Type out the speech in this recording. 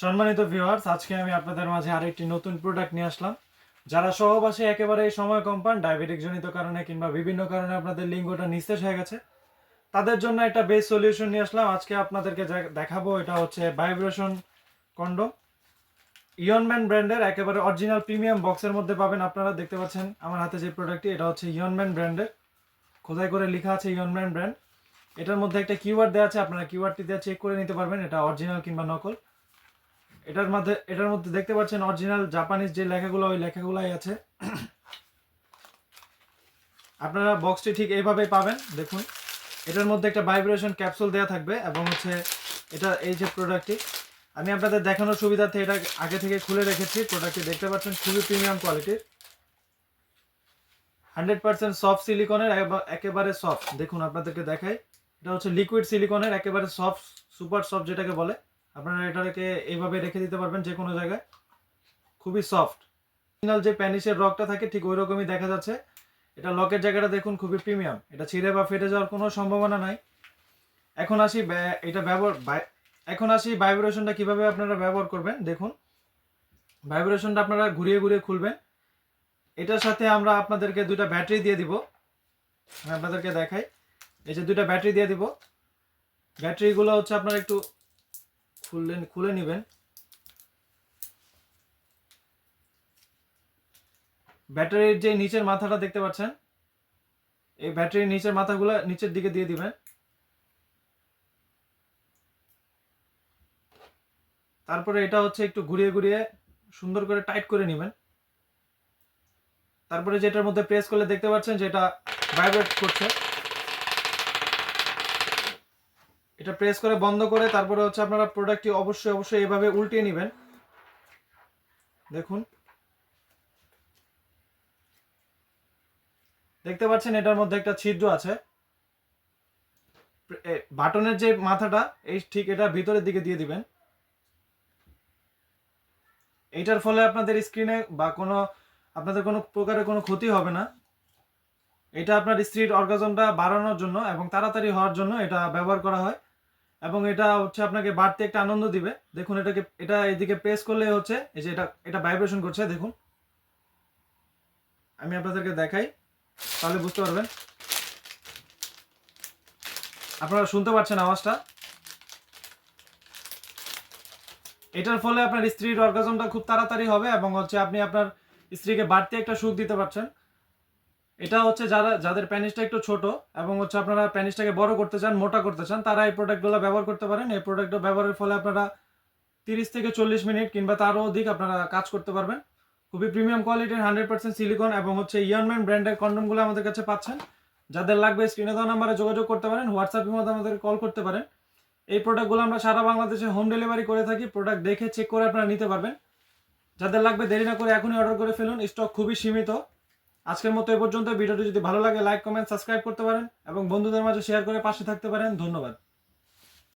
সম্মানিত ভিউয়ার্স আজকে আমি আপনাদের মাঝে আরেকটি নতুন প্রোডাক্ট নিয়ে আসলাম। যারা সহবাসে একেবারে এই সময় কম পান ডায়াবেটিক জনিত কারণে কিংবা বিভিন্ন কারণে আপনাদের লিঙ্গটা নিস্তেজ হয়ে গেছে, তাদের জন্য একটা বেস সলিউশন নিয়ে আসলাম। আজকে আপনাদেরকে দেখাবো, এটা হচ্ছে ভাইব্রেশন কন্ডম ইয়নম্যান ব্র্যান্ডের একেবারে অরিজিনাল প্রিমিয়াম বক্সের মধ্যে পাবেন আপনারা, দেখতে পাচ্ছেন আমার হাতে যে প্রোডাক্টটি এটা হচ্ছে ইয়নম্যান ব্র্যান্ডের খোদাই করে লেখা আছে ইয়নম্যান ব্র্যান্ড এটার মধ্যে একটা কিওয়ার্ড দেওয়া আছে, আপনারা কিওয়ার্ডটি দেওয়া চেক করে নিতে পারবেন, এটা অরিজিনাল কিংবা নকল। এটার মধ্যে এটার মধ্যে দেখতে পাচ্ছেন অরিজিনাল জাপানিজ যে লেখাগুলো, ওই লেখাগুলাই আছে। আপনারা বক্সটি ঠিক এইভাবে পাবেন, দেখুন। এটার মধ্যে একটা ভাইব্রেশন ক্যাপসুল দেওয়া থাকবে এবং হচ্ছে এটা এই যে প্রোডাক্টটি আমি আপনাদের দেখানোর সুবিধার্থে এটা আগে থেকে খুলে রেখেছি। প্রোডাক্টটি দেখতে পাচ্ছেন খুবই প্রিমিয়াম কোয়ালিটির হান্ড্রেড পার্সেন্ট সফট সিলিকনের একেবারে সফট দেখুন, আপনাদেরকে দেখাই। এটা হচ্ছে লিকুইড সিলিকনের একেবারে সফট সুপার সফট যেটাকে বলে। আপনারা এটাকে এইভাবে রেখে দিতে পারবেন যে কোনো জায়গায়। খুবই সফট অরিজিনাল যে প্যানিসের রকটা থাকে, ঠিক ওই রকমই দেখা যাচ্ছে। এটা লকের জায়গাটা দেখুন, খুবই প্রিমিয়াম এটা ছিঁড়ে বা ফেটে যাওয়ার কোনো সম্ভাবনা নাই। এখন আসি এটা ব্যবহার এখন আসি ভাইব্রেশনটা কীভাবে আপনারা ব্যবহার করবেন, দেখুন। ভাইব্রেশনটা আপনারা ঘুরিয়ে ঘুরিয়ে খুলবেন। এটার সাথে আমরা আপনাদেরকে দুইটা ব্যাটারি দিয়ে দিব। আমি আপনাদেরকে দেখাই। এই যে দুইটা ব্যাটারি দিয়ে দিব। ব্যাটারিগুলো হচ্ছে আপনারা একটু খুললেন খুলে নেবেন। ব্যাটারির যে নিচের মাথাটা দেখতে পাচ্ছেন, এই ব্যাটারির নিচের মাথাগুলো নিচের দিকে দিয়ে দিবেন। তারপরে এটা হচ্ছে একটু ঘুরিয়ে ঘুরিয়ে সুন্দর করে টাইট করে নেবেন। তারপরে যেটার মধ্যে প্রেস করলে দেখতে পাচ্ছেন যেটা ভাইব্রেট করছে। এটা প্রেস করে বন্ধ করে তারপরে হচ্ছে আপনারা প্রোডাক্টটি অবশ্যই অবশ্যই এভাবে উল্টিয়ে নেবেন। দেখুন। দেখতে পাচ্ছেন এটার মধ্যে একটা ছিদ্র আছে। বাটনের যে মাথাটা, এই ঠিক এটা ভিতরের দিকে দিয়ে দিবেন। এইটার ফলে আপনাদের স্ক্রিনে বা কোনো, আপনাদের কোনো প্রকারের কোনো ক্ষতি হবে না। এটা আপনার স্ত্রীর অর্গাজমটা বাড়ানোর জন্য এবং তাড়াতাড়ি হওয়ার জন্য এটা ব্যবহার করা হয়। এবং এটা হচ্ছে আপনাকে বাড়তে একটা আনন্দ দিবে। দেখুন এটাকে, এটা এদিকে প্রেস করলে হচ্ছে, এই যে এটা এটা ভাইব্রেশন করছে, দেখুন। আমি আপনাদেরকে দেখাই, তাহলে বুঝতে পারবেন। আপনারা শুনতে পাচ্ছেন আওয়াজটা? এটার ফলে আপনার স্ত্রীর অর্গাজমটা খুব তাড়াতাড়ি হবে এবং হচ্ছে আপনি আপনার স্ত্রীকে বাড়তি একটা সুখ দিতে পারছেন। এটা হচ্ছে যারা, যাদের প্যানিসটা একটু ছোট এবং হচ্ছে আপনারা প্যানিসটাকে বড় করতে চান, মোটা করতে চান, তারা এই প্রোডাক্টগুলো ব্যবহার করতে পারেন। এই প্রোডাক্টটা ব্যবহারের ফলে আপনারা তিরিশ থেকে চল্লিশ মিনিট কিংবা তারও অধিক আপনারা কাজ করতে পারবেন। খুবই প্রিমিয়াম কোয়ালিটির হান্ড্রেড পার্সেন্ট সিলিকন এবং হচ্ছে ইয়ানম্যান ব্র্যান্ডের কন্ডমগুলো আমাদের কাছে পাচ্ছেন। যাদের লাগবে স্ক্রিনে দেওয়া নাম্বারে যোগাযোগ করতে পারেন হোয়াটসঅ্যাপের মধ্যে আমাদের কল করতে পারেন। এই প্রোডাক্টগুলো আমরা সারা বাংলাদেশে হোম ডেলিভারি করে থাকি, প্রোডাক্ট দেখে চেক করে আপনারা নিতে পারবেন। যাদের লাগবে দেরি না করে এখনই অর্ডার করে ফেলুন, স্টক খুবই সীমিত। আজকের মতো এ পর্যন্ত। ভিডিওটি যদি ভালো লাগে লাইক কমেন্ট সাবস্ক্রাইব করতে পারেন এবং বন্ধুদের মাঝে শেয়ার করে পাশে থাকতে পারেন। ধন্যবাদ।